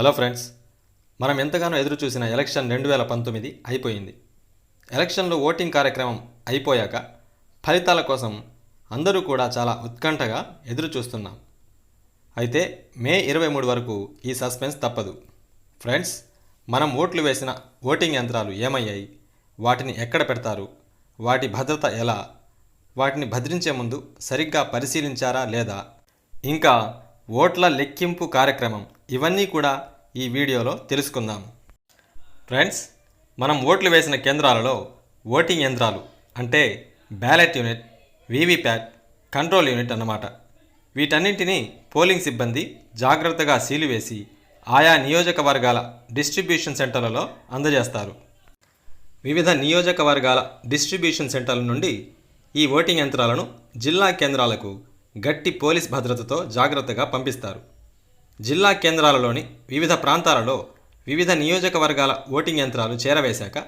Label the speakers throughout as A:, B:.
A: Hello friends మనం ఎంతగానో ఎదురు చూసిన ఎలక్షన్ రెండు వేల పంతొమ్మిది అయిపోయింది. ఎలక్షన్లో ఓటింగ్ కార్యక్రమం అయిపోయాక ఫలితాల కోసం అందరూ కూడా చాలా ఉత్కంఠగా ఎదురు చూస్తున్నాం. అయితే మే ఇరవై మూడు వరకు ఈ సస్పెన్స్ తప్పదు. ఫ్రెండ్స్ మనం ఓట్లు వేసిన ఓటింగ్ యంత్రాలు ఏమయ్యాయి? వాటిని ఎక్కడ పెడతారు? వాటి భద్రత ఎలా? వాటిని భద్రించే ముందు సరిగ్గా పరిశీలించారా లేదా? ఇంకా ఓట్ల లెక్కింపు కార్యక్రమం ఇవన్నీ కూడా ఈ వీడియోలో తెలుసుకుందాం. ఫ్రెండ్స్ మనం ఓట్లు వేసిన కేంద్రాలలో ఓటింగ్ యంత్రాలు అంటే ballot unit VVPAT control unit అన్నమాట. వీటన్నింటినీ పోలింగ్ సిబ్బంది జాగ్రత్తగా సీలువేసి ఆయా నియోజకవర్గాల డిస్ట్రిబ్యూషన్ సెంటర్లలో అందజేస్తారు. వివిధ నియోజకవర్గాల డిస్ట్రిబ్యూషన్ సెంటర్ల నుండి ఈ ఓటింగ్ యంత్రాలను జిల్లా కేంద్రాలకు గట్టి పోలీస్ భద్రతతో జాగ్రత్తగా పంపిస్తారు. జిల్లా కేంద్రాలలోని వివిధ ప్రాంతాలలో వివిధ నియోజకవర్గాల ఓటింగ్ యంత్రాలు చేరవేశాక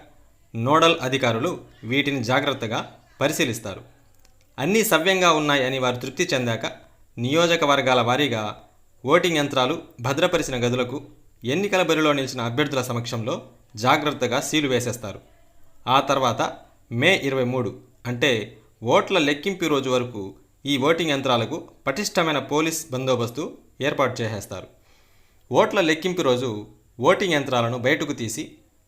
A: నోడల్ అధికారులు వీటిని జాగ్రత్తగా పరిశీలిస్తారు. అన్నీ సవ్యంగా ఉన్నాయని వారు తృప్తి చెందాక నియోజకవర్గాల వారీగా ఓటింగ్ యంత్రాలు భద్రపరిచిన గదులకు ఎన్నికల బరిలో నిలిచిన అభ్యర్థుల సమక్షంలో జాగ్రత్తగా సీలు వేసేస్తారు. ఆ తర్వాత మే ఇరవై మూడు అంటే ఓట్ల లెక్కింపు రోజు వరకు ఈ ఓటింగ్ యంత్రాలకు పటిష్టమైన పోలీస్ బందోబస్తు ఏర్పాటు చేసేస్తారు. ఓట్ల లెక్కింపు రోజు ఓటింగ్ యంత్రాలను బయటకు తీసి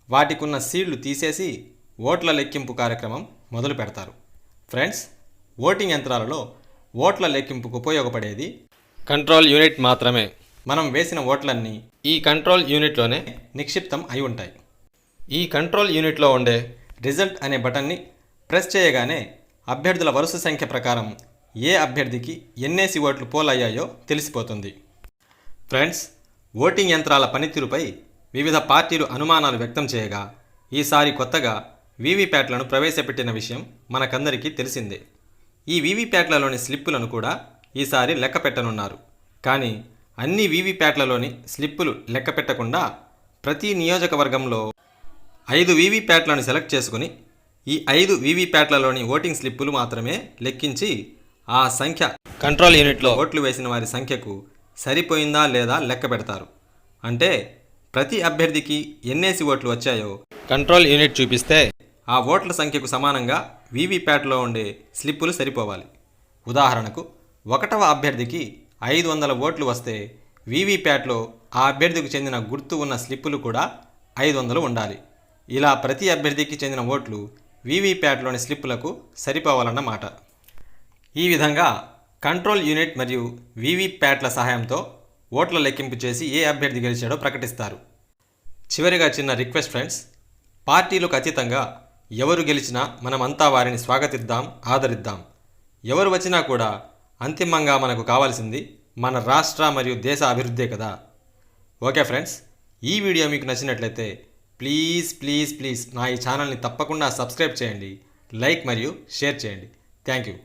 A: వాటికున్న సీళ్ళు తీసేసి ఓట్ల లెక్కింపు కార్యక్రమం మొదలు పెడతారు. ఫ్రెండ్స్ ఓటింగ్ యంత్రాలలో ఓట్ల లెక్కింపుకు ఉపయోగపడేది కంట్రోల్ యూనిట్ మాత్రమే. మనం వేసిన ఓట్లన్నీ ఈ కంట్రోల్ యూనిట్లోనే నిక్షిప్తం అయి ఉంటాయి. ఈ కంట్రోల్ యూనిట్లో ఉండే రిజల్ట్ అనే బటన్ని ప్రెస్ చేయగానే అభ్యర్థుల వరుస సంఖ్య ప్రకారం ఏ అభ్యర్థికి ఎన్నేసి ఓట్లు పోలయ్యాయో తెలిసిపోతుంది. ఫ్రెండ్స్ ఓటింగ్ యంత్రాల పనితీరుపై వివిధ పార్టీలు అనుమానాలు వ్యక్తం చేయగా ఈసారి కొత్తగా వీవీప్యాట్లను ప్రవేశపెట్టిన విషయం మనకందరికీ తెలిసిందే. ఈ వీవీప్యాట్లలోని స్లిప్పులను కూడా ఈసారి లెక్క పెట్టనున్నారు. కానీ అన్ని వీవీప్యాట్లలోని స్లిప్పులు లెక్క పెట్టకుండా ప్రతి నియోజకవర్గంలో ఐదు వీవీప్యాట్లను సెలెక్ట్ చేసుకుని ఈ ఐదు వీవీప్యాట్లలోని ఓటింగ్ స్లిప్పులు మాత్రమే లెక్కించి ఆ సంఖ్య కంట్రోల్ యూనిట్లో ఓట్లు వేసిన వారి సంఖ్యకు సరిపోయిందా లేదా లెక్క పెడతారు. అంటే ప్రతి అభ్యర్థికి ఎన్నేసి ఓట్లు వచ్చాయో కంట్రోల్ యూనిట్ చూపిస్తే ఆ ఓట్ల సంఖ్యకు సమానంగా వీవీప్యాట్లో ఉండే స్లిప్పులు సరిపోవాలి. ఉదాహరణకు ఒకటవ అభ్యర్థికి ఐదు వందల ఓట్లు వస్తే వీవీప్యాట్లో ఆ అభ్యర్థికి చెందిన గుర్తు ఉన్న స్లిప్పులు కూడా ఐదు వందలు ఉండాలి. ఇలా ప్రతి అభ్యర్థికి చెందిన ఓట్లు వీవీప్యాట్లోని స్లిప్పులకు సరిపోవాలన్నమాట. ఈ విధంగా కంట్రోల్ యూనిట్ మరియు వీవీప్యాట్ల సహాయంతో ఓట్ల లెక్కింపు చేసి ఏ అభ్యర్థి గెలిచాడో ప్రకటిస్తారు. చివరిగా చిన్న రిక్వెస్ట్ ఫ్రెండ్స్ పార్టీలు ఖచ్చితంగా ఎవరు గెలిచినా మనమంతా వారిని స్వాగతిద్దాం ఆదరిద్దాం. ఎవరు వచ్చినా కూడా అంతిమంగా మనకు కావాల్సింది మన రాష్ట్ర మరియు దేశ అభివృద్ధే కదా. ఓకే ఫ్రెండ్స్ ఈ వీడియో మీకు నచ్చినట్లయితే ప్లీజ్ ప్లీజ్ ప్లీజ్ నా ఈ ఛానల్ని తప్పకుండా సబ్స్క్రైబ్ చేయండి లైక్ మరియు షేర్ చేయండి. Thank you.